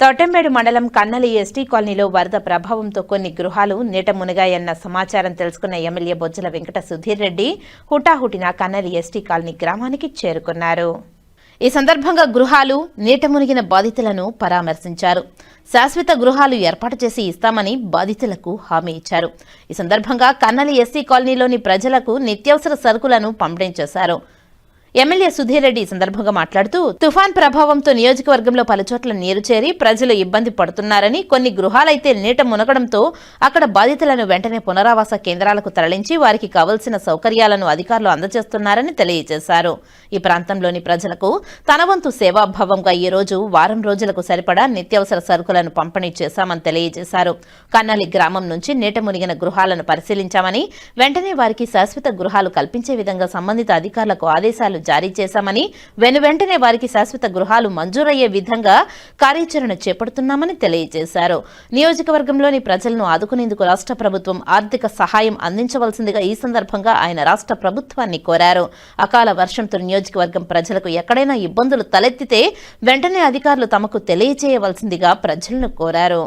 తోటంబేడు మండలం కన్నలి ఎస్టీ కాలనీలో వరద ప్రభావంతో కొన్ని గృహాలు నీట మునిగాయన్న సమాచారం తెలుసుకున్న ఎమ్మెల్యే బొజ్జల వెంకట సుధీర్ రెడ్డి హుటాహుటిన కన్నలి ఎస్టీ కాలనీ గ్రామానికి చేరుకున్నారు. ఈ సందర్భంగా గృహాలు నీట మునిగిన బాధితులను పరామర్శించారు. శాశ్వత గృహాలు ఏర్పాటు చేసి ఇస్తామని బాధితులకు హామీ ఇచ్చారు. ఈ సందర్భంగా కన్నలి ఎస్టీ కాలనీలోని ప్రజలకు నిత్యావసర సరుకులను పంపిణీ చేశారు. ఎమ్మెల్యే సుధీర్ రెడ్డి ఈ సందర్భంగా మాట్లాడుతూ తుఫాన్ ప్రభావంతో నియోజకవర్గంలో పలుచోట్ల నీరు చేరి ప్రజలు ఇబ్బంది పడుతున్నారని కొన్ని గృహాలైతే నీట మునగడంతో అక్కడ బాధితులను వెంటనే పునరావాస కేంద్రాలకు తరలించి వారికి కావలసిన సౌకర్యాలను అధికారులు అందజేస్తున్నారని తెలియజేశారు. ఈ ప్రాంతంలోని ప్రజలకు తన వంతు సేవాభావంగా ఈ రోజు వారం రోజులకు సరిపడా నిత్యావసర సరుకులను పంపిణీ చేశామని తెలియజేశారు. కన్నలి గ్రామం నుంచి నీట మునిగిన గృహాలను పరిశీలించామని వెంటనే వారికి శాశ్వత గృహాలు కల్పించే విధంగా సంబంధిత అధికారులకు ఆదేశాలు జారీ చేశామని వెను వెంటనే వారికి శాశ్వత గృహాలు మంజూరయ్యే విధంగా కార్యాచరణ చేపడుతున్నామని తెలియజేశారు. నియోజకవర్గంలోని ప్రజలను ఆదుకునేందుకు రాష్ట్ర ప్రభుత్వం ఆర్థిక సహాయం అందించవలసిందిగా ఈ సందర్భంగా ఆయన రాష్ట్ర ప్రభుత్వాన్ని కోరారు. అకాల వర్షంతో నియోజకవర్గం ప్రజలకు ఎక్కడైనా ఇబ్బందులు తలెత్తితే వెంటనే అధికారులు తమకు తెలియజేయవలసిందిగా ప్రజలను కోరారు.